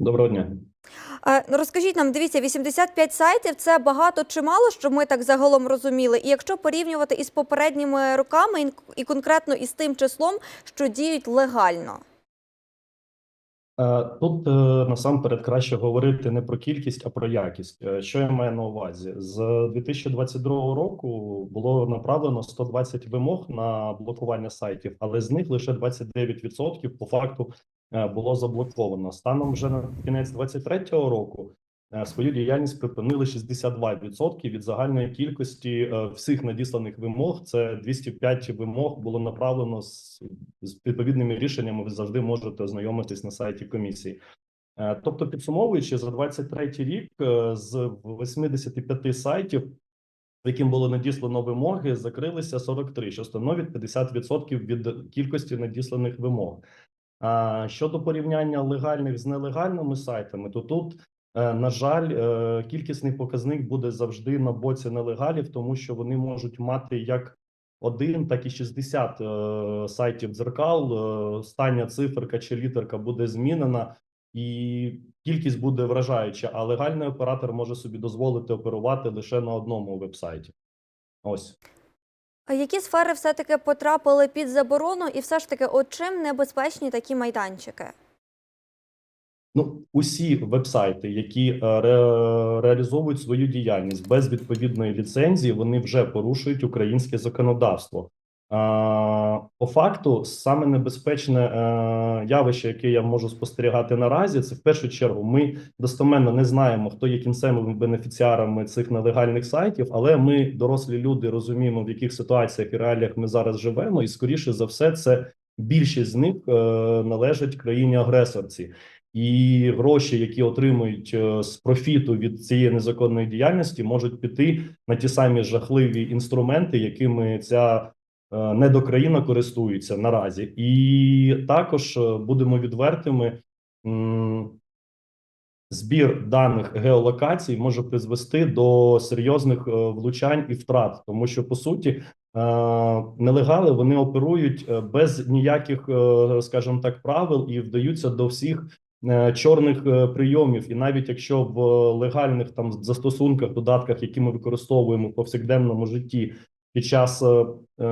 Доброго дня. Е, ну, Розкажіть нам, дивіться, 85 сайтів це багато чи мало, щоб ми так загалом розуміли. І якщо порівнювати із попередніми роками і- конкретно із тим числом, що діють легально. Е, Тут е, насамперед краще говорити не про кількість, а про якість. Що я маю на увазі? З 2022 року було направлено 120 вимог на блокування сайтів, але з них лише 29% по факту було заблоковано. Станом вже на кінець 2023 року е, свою діяльність припинили 62% від загальної кількості е, всіх надісланих вимог. Це 205 вимог було направлено з, відповідними рішеннями. Ви завжди можете ознайомитись на сайті комісії. Е, Тобто, підсумовуючи за 23 рік, е, з 85 сайтів, яким було надіслано вимоги, закрилися 43, що становить 50% від кількості надісланих вимог. Щодо порівняння легальних з нелегальними сайтами, то тут, е, на жаль, е, кількісний показник буде завжди на боці нелегалів, тому що вони можуть мати як один, так і 60 е, сайтів дзеркал. Остання циферка чи літерка буде змінена, і кількість буде вражаюча. А легальний оператор може собі дозволити оперувати лише на одному вебсайті. Ось. Які сфери все-таки потрапили під заборону, і все ж таки, от чим небезпечні такі майданчики? Ну, усі вебсайти, які е, ре- реалізовують свою діяльність без відповідної ліцензії, вони вже порушують українське законодавство. По факту, саме небезпечне е, явище, яке я можу спостерігати наразі, це в першу чергу. Ми достоменно не знаємо, хто є кінцевими бенефіціарами цих нелегальних сайтів, але ми, дорослі люди, розуміємо, в яких ситуаціях і реаліях ми зараз живемо, і скоріше за все, це більшість з них е, належать країні агресорці і гроші, які отримують е, з профіту від цієї незаконної діяльності, можуть піти на ті самі жахливі інструменти, якими ця недокраїна користується наразі, і також е, будемо відвертими. Збір даних геолокацій може призвести до серйозних е, влучань і втрат, тому що по суті е, нелегали вони оперують е, без ніяких, е, скажімо так, правил і вдаються до всіх е, чорних е, прийомів. І навіть якщо в легальних там застосунках, додатках, які ми використовуємо в повсякденному житті під час е, е,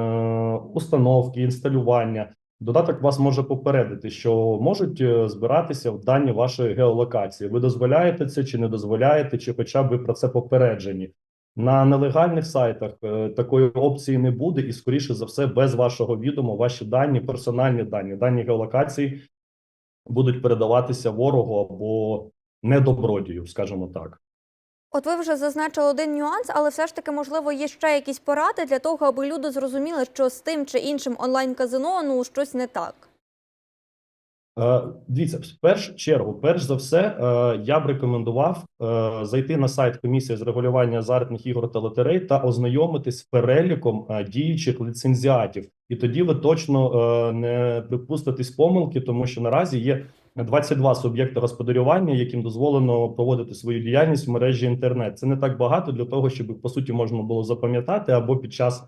установки, інсталювання. Додаток вас може попередити, що можуть е, збиратися в дані вашої геолокації. Ви дозволяєте це чи не дозволяєте, чи хоча б ви про це попереджені. На нелегальних сайтах такої опції не буде, і скоріше за все, без вашого відома, ваші дані, персональні дані, дані геолокації будуть передаватися ворогу або недобродію, скажімо так. От ви вже зазначили один нюанс, але все ж таки, можливо, є ще якісь поради для того, аби люди зрозуміли, що з тим чи іншим онлайн-казино ну щось не так. Е, Дивіться, в першу чергу, перш за все, е, я б рекомендував е, зайти на сайт комісії з регулювання азартних ігор та лотерей та ознайомитись з переліком діючих ліцензіатів, і тоді ви точно не припуститесь помилки, тому що наразі є 22 суб'єкти господарювання, яким дозволено проводити свою діяльність в мережі інтернет. Це не так багато для того, щоб по суті можна було запам'ятати або під час,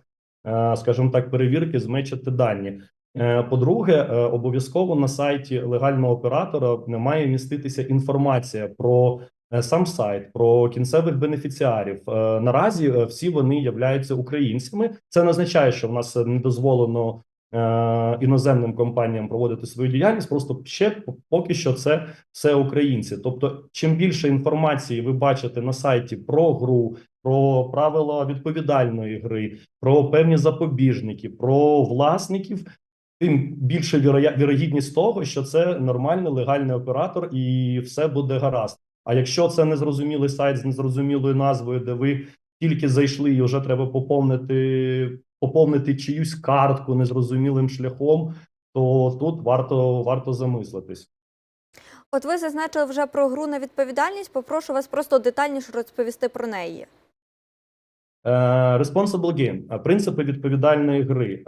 скажімо так, перевірки змечити дані. Е, По-друге, е, обов'язково на сайті легального оператора має міститися інформація про е, сам сайт, про кінцевих бенефіціарів. Наразі всі вони являються українцями. Це не означає, що в нас не дозволено іноземним компаніям проводити свою діяльність. Просто ще поки що це все українці. Тобто, чим більше інформації ви бачите на сайті про гру, про правила відповідальної гри, про певні запобіжники, про власників тим більше вірогідність того, що це нормальний легальний оператор, і все буде гаразд. А якщо це незрозумілий сайт з незрозумілою назвою, де ви тільки зайшли, і вже треба поповнити поповнити чиюсь картку незрозумілим шляхом, то тут варто варто замислитись. От ви зазначили вже про гру на відповідальність. Попрошу вас просто детальніше розповісти про неї. Е, Responsible game – е, принципи відповідальної гри. Е,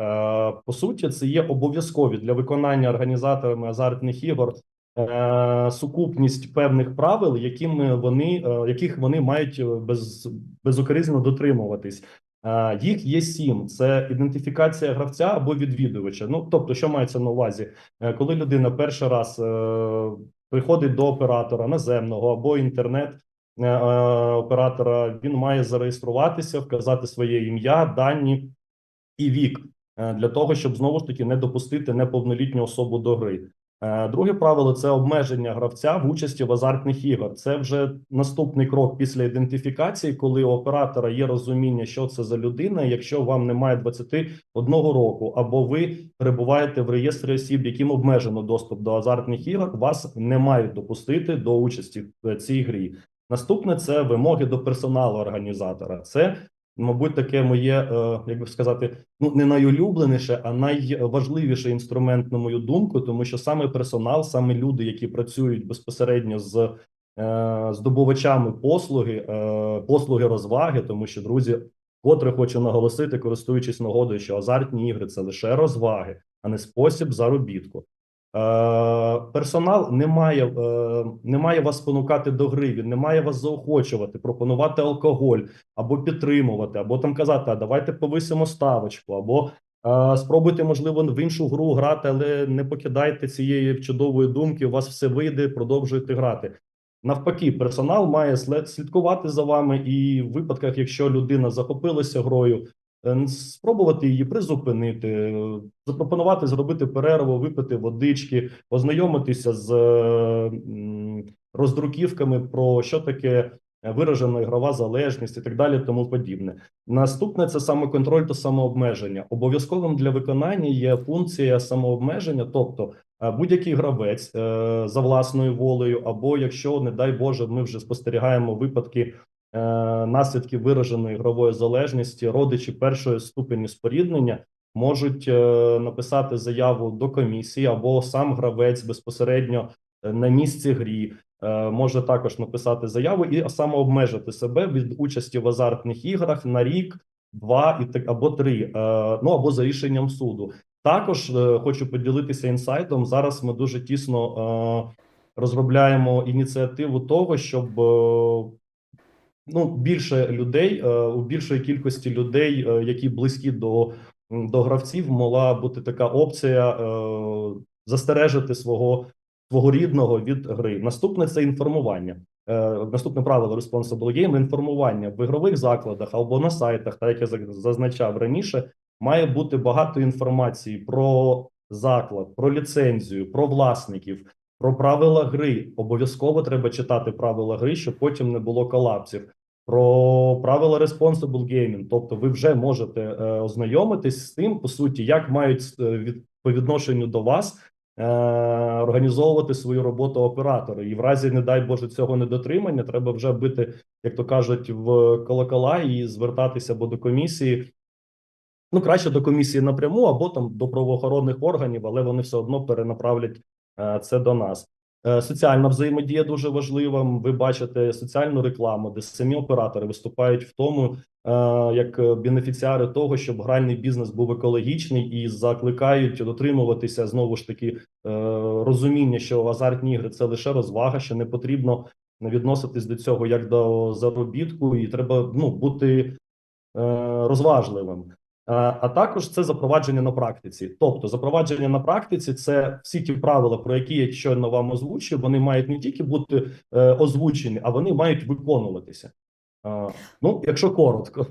По суті, це є обов'язкові для виконання організаторами азартних ігор сукупність певних правил, якими вони яких вони мають без безукоризненно дотримуватись. Їх є сім: це ідентифікація гравця або відвідувача. Ну тобто, що мається на увазі, коли людина перший раз приходить до оператора наземного або інтернет оператора, він має зареєструватися, вказати своє ім'я, дані і вік е, для того, щоб знову ж таки не допустити неповнолітню особу до гри. Е, Друге правило це обмеження гравця в участі в азартних ігор. Це вже наступний крок після ідентифікації, коли у оператора є розуміння, що це за людина. Якщо вам немає 21 року, або ви перебуваєте в реєстрі осіб, яким обмежено доступ до азартних ігор, вас не мають допустити до участі в цій грі. Наступне це вимоги до персоналу організатора. Це мабуть, таке моє, е, як би сказати, ну не найулюбленіше, а найважливіший інструмент, на мою думку, тому що саме персонал, саме люди, які працюють безпосередньо з е, здобувачами послуги, е, послуги розваги, тому що друзі, котре хочу наголосити, користуючись нагодою, що азартні ігри це лише розваги, а не спосіб заробітку. Е, персонал не має, е, не має вас спонукати до гри, він не має вас заохочувати, пропонувати алкоголь або підтримувати, або там казати, а давайте повисимо ставочку, або е, спробуйте, можливо, в іншу гру грати, але не покидайте цієї чудової думки. У вас все вийде, продовжуйте грати. Навпаки, персонал має слідкувати за вами, і в випадках, якщо людина захопилася грою, спробувати її призупинити, е, запропонувати зробити перерву, випити водички, ознайомитися з е, роздруківками про що таке виражена ігрова залежність і так далі, тому подібне. Наступне це самоконтроль та самообмеження. Обов'язковим для виконання є функція самообмеження, тобто е, будь-який гравець е, за власною волею, або якщо, не дай Боже, ми вже спостерігаємо випадки е, наслідків вираженої ігрової залежності, родичі першої ступені споріднення можуть е, написати заяву до комісії, або сам гравець безпосередньо е, на місці грі може також написати заяву і самообмежити себе від участі в азартних іграх на рік, два і так або три, ну або за рішенням суду. Також хочу поділитися інсайтом. Зараз ми дуже тісно розробляємо ініціативу того, щоб ну більше людей е, у більшої кількості людей, е, які близькі до, до гравців, могла бути така опція е, застережити свого свого рідного від гри. Наступне це інформування. Наступне правило Responsible Game – інформування в ігрових закладах або на сайтах, так як я зазначав раніше, має бути багато інформації про заклад, про ліцензію, про власників, про правила гри. Обов'язково треба читати правила гри, щоб потім не було колапсів. Про правила responsible gaming, тобто ви вже можете е, ознайомитись з тим, по суті, як мають е, від по відношенню до вас е, організовувати свою роботу оператори. І в разі, не дай Боже, цього недотримання, треба вже бити, як то кажуть, в колокола і звертатися або до комісії. Ну, краще до комісії напряму, або там до правоохоронних органів, але вони все одно перенаправлять це до нас. Е, Соціальна взаємодія дуже важлива. Ви бачите соціальну рекламу, де самі оператори виступають в тому, е, як е, бенефіціари того, щоб гральний бізнес був екологічний і закликають дотримуватися знову ж таки е, розуміння, що азартні ігри це лише розвага, що не потрібно відноситись до цього як до заробітку, і треба ну бути е, розважливим. А, а також це запровадження на практиці. Тобто, запровадження на практиці це всі ті правила, про які я щойно вам озвучив. Вони мають не тільки бути е, озвучені, а вони мають виконуватися. Ну, якщо коротко.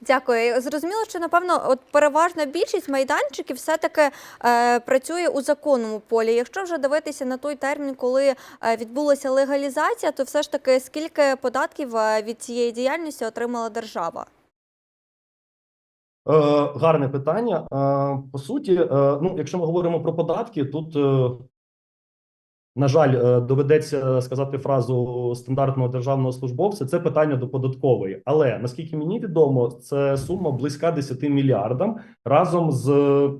Дякую. Зрозуміло, що напевно, от переважна більшість майданчиків все-таки е, працює у законному полі. Якщо вже дивитися на той термін, коли е, відбулася легалізація, то все ж таки скільки податків е, від цієї діяльності отримала держава? Е, гарне питання. Е, по суті, е, ну, якщо ми говоримо про податки, тут, на жаль, доведеться сказати фразу стандартного державного службовця. Це питання до податкової. Але наскільки мені відомо, це сума близька 10 мільярдам разом з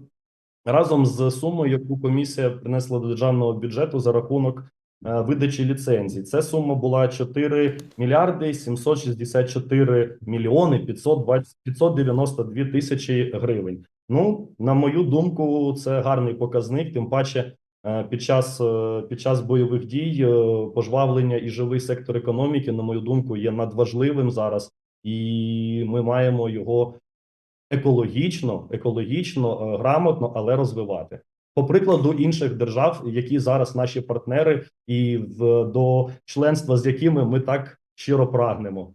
разом з сумою, яку комісія принесла до державного бюджету за рахунок видачі ліцензій. Це сума була 4 мільярди 764 мільйони 520 592 тисячі гривень. Ну, на мою думку, це гарний показник. Тим паче, е, під час е, під час бойових дій е, пожвавлення і живий сектор економіки, на мою думку, є надважливим зараз, і ми маємо його екологічно, екологічно, е, грамотно, але розвивати. По прикладу інших держав, які зараз наші партнери, і в до членства з якими ми так щиро прагнемо.